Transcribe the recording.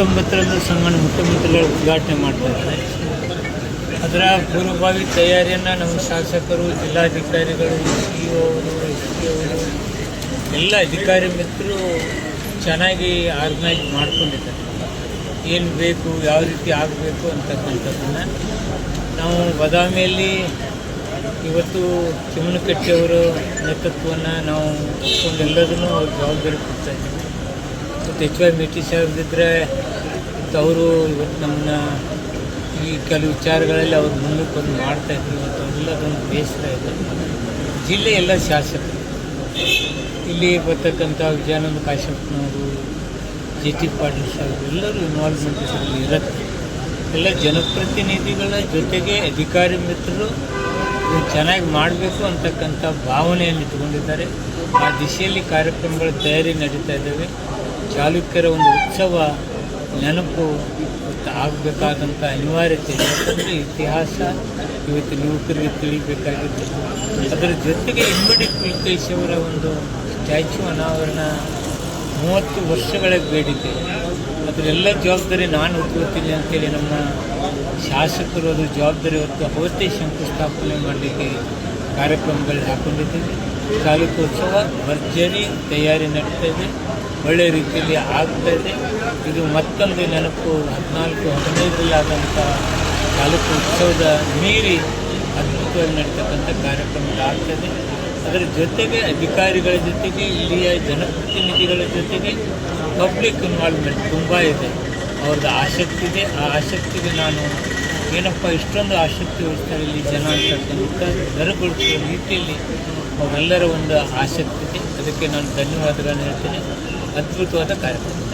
ಹತ್ತೊಂಬತ್ತರಂದು ಸನ್ಮಾನ್ಯ ಮುಖ್ಯಮಂತ್ರಿಗಳು ಉದ್ಘಾಟನೆ ಮಾಡ್ತಾರೆ ಅದರ ಪೂರ್ವಭಾವಿ ತಯಾರಿಯನ್ನು ನಮ್ಮ ಶಾಸಕರು, ಜಿಲ್ಲಾಧಿಕಾರಿಗಳು ಸಿ ಅವರು ಎಸ್ ಪಿ ಅವರು, ಎಲ್ಲ ಅಧಿಕಾರಿ ಮಿತ್ರರು ಚೆನ್ನಾಗಿ ಆರ್ಗನೈಸ್ ಮಾಡ್ಕೊಂಡಿದ್ದಾರೆ. ಏನು ಬೇಕು, ಯಾವ ರೀತಿ ಆಗಬೇಕು ಅಂತಕ್ಕಂಥದ್ದನ್ನು ನಾವು ಬದಾಮಿಯಲ್ಲಿ ಇವತ್ತು ಚಿಮ್ಮನಕಟ್ಟೆಯವರ ನೇತೃತ್ವವನ್ನು ನಾವು ಒಂದೆಲ್ಲದನ್ನೂ ಅವ್ರ ಜವಾಬ್ದಾರಿ ಕೊಡ್ತಾ ಇದ್ದೀವಿ. ಮತ್ತು ಎಚ್ ವೈ ಮೇಟಿ ಸಾಹೇಬ್ರಿದ್ರೆ ಅವರು ಇವತ್ತು ನಮ್ಮನ್ನ ಈ ಕೆಲವು ವಿಚಾರಗಳಲ್ಲಿ ಅವ್ರು ಮುಂದಕ್ಕೆ ಬಂದು ಮಾಡ್ತಾ ಇದ್ರು ಇವತ್ತು ಎಲ್ಲದೊಂದು ಬೇಸರ ಇದೆ ಜಿಲ್ಲೆ ಎಲ್ಲ ಶಾಸಕರು ಇಲ್ಲಿ ಬರ್ತಕ್ಕಂಥ ವಿಜಯಾನಂದ ಕಾಶ್ಯಪ್ನವರು ಜೆ ಟಿ ಪಾಟೀಲ್ ಸಾಹೇಬ್ ಎಲ್ಲರೂ ಇನ್ವಾಲ್ವ್ಮೆಂಟ್ ಇರುತ್ತೆ. ಎಲ್ಲ ಜನಪ್ರತಿನಿಧಿಗಳ ಜೊತೆಗೆ ಅಧಿಕಾರಿ ಮಿತ್ರರು ಚೆನ್ನಾಗಿ ಮಾಡಬೇಕು ಅಂತಕ್ಕಂಥ ಭಾವನೆಯನ್ನು ಇಟ್ಕೊಂಡಿದ್ದಾರೆ. ಆ ದಿಶೆಯಲ್ಲಿ ಕಾರ್ಯಕ್ರಮಗಳ ತಯಾರಿ ನಡೀತಾ ಇದ್ದಾವೆ. ಚಾಲುಕ್ಯರ ಒಂದು ಉತ್ಸವ, ನೆನಪು ಆಗಬೇಕಾದಂಥ ಅನಿವಾರ್ಯತೆ ಇತಿಹಾಸ ಇವತ್ತು ಯುವಕರಿಗೆ ತಿಳಿಬೇಕಾಗಿತ್ತು. ಅದರ ಜೊತೆಗೆ ಇಮ್ಮಡಿ ಪುಲ್ಕೇಶಿಯವರ ಒಂದು ಸ್ಟ್ಯಾಚ್ಯೂ ಅನಾವರಣ ಮೂವತ್ತು ವರ್ಷಗಳ ಬೇಡಿದೆ. ಅದರೆಲ್ಲ ಜವಾಬ್ದಾರಿ ನಾನು ಒಪ್ಪುತ್ತೀನಿ ಅಂತೇಳಿ ನಮ್ಮ ಶಾಸಕರು ಅದ್ರ ಜವಾಬ್ದಾರಿ ಹೊತ್ತು ಅವತ್ತೇ ಶಂಕುಸ್ಥಾಪನೆ ಮಾಡಲಿಕ್ಕೆ ಕಾರ್ಯಕ್ರಮಗಳು ಹಾಕೊಂಡಿದ್ದೀವಿ. ತಾಲೂಕೋತ್ಸವ ಭರ್ಜರಿ ತಯಾರಿ ನಡೀತಾ ಇದೆ. ಒಳ್ಳೆಯ ರೀತಿಯಲ್ಲಿ ಆಗ್ತಾ ಇದೆ. ಇದು ಮತ್ತೊಂದು ನೆನಪು, ಹದಿನಾಲ್ಕು ಹದಿನೈದರಲ್ಲಿ ಆದಂಥ ತಾಲೂಕು ಉತ್ಸವದ ಮೀರಿ ಅದ್ಭುತವಾಗಿ ನಡೀತಕ್ಕಂಥ ಕಾರ್ಯಕ್ರಮಗಳಾಗ್ತದೆ ಅದರ ಜೊತೆಗೆ ಅಧಿಕಾರಿಗಳ ಜೊತೆಗೆ, ಇಲ್ಲಿಯ ಜನಪ್ರತಿನಿಧಿಗಳ ಜೊತೆಗೆ ಪಬ್ಲಿಕ್ ಇನ್ವಾಲ್ವ್ಮೆಂಟ್ ತುಂಬ ಇದೆ. ಅವ್ರದ್ದು ಆಸಕ್ತಿ ಇದೆ. ಆ ಆಸಕ್ತಿಗೆ ನಾನು ಏನಪ್ಪ, ಇಷ್ಟೊಂದು ಆಸಕ್ತಿ ವಹಿಸ್ತಾರೆ ಇಲ್ಲಿ ಜನ ಅಂತಕ್ಕಂಥ ದರಗೊಳಿಸುವ ರೀತಿಯಲ್ಲಿ ಅವರೆಲ್ಲರ ಒಂದು ಆಸಕ್ತಿ ಇದೆ. ಅದಕ್ಕೆ ನಾನು ಧನ್ಯವಾದಗಳನ್ನು ಹೇಳ್ತೇನೆ. ಅದ್ಭುತವಾದ ಕಾರ್ಯಕ್ರಮ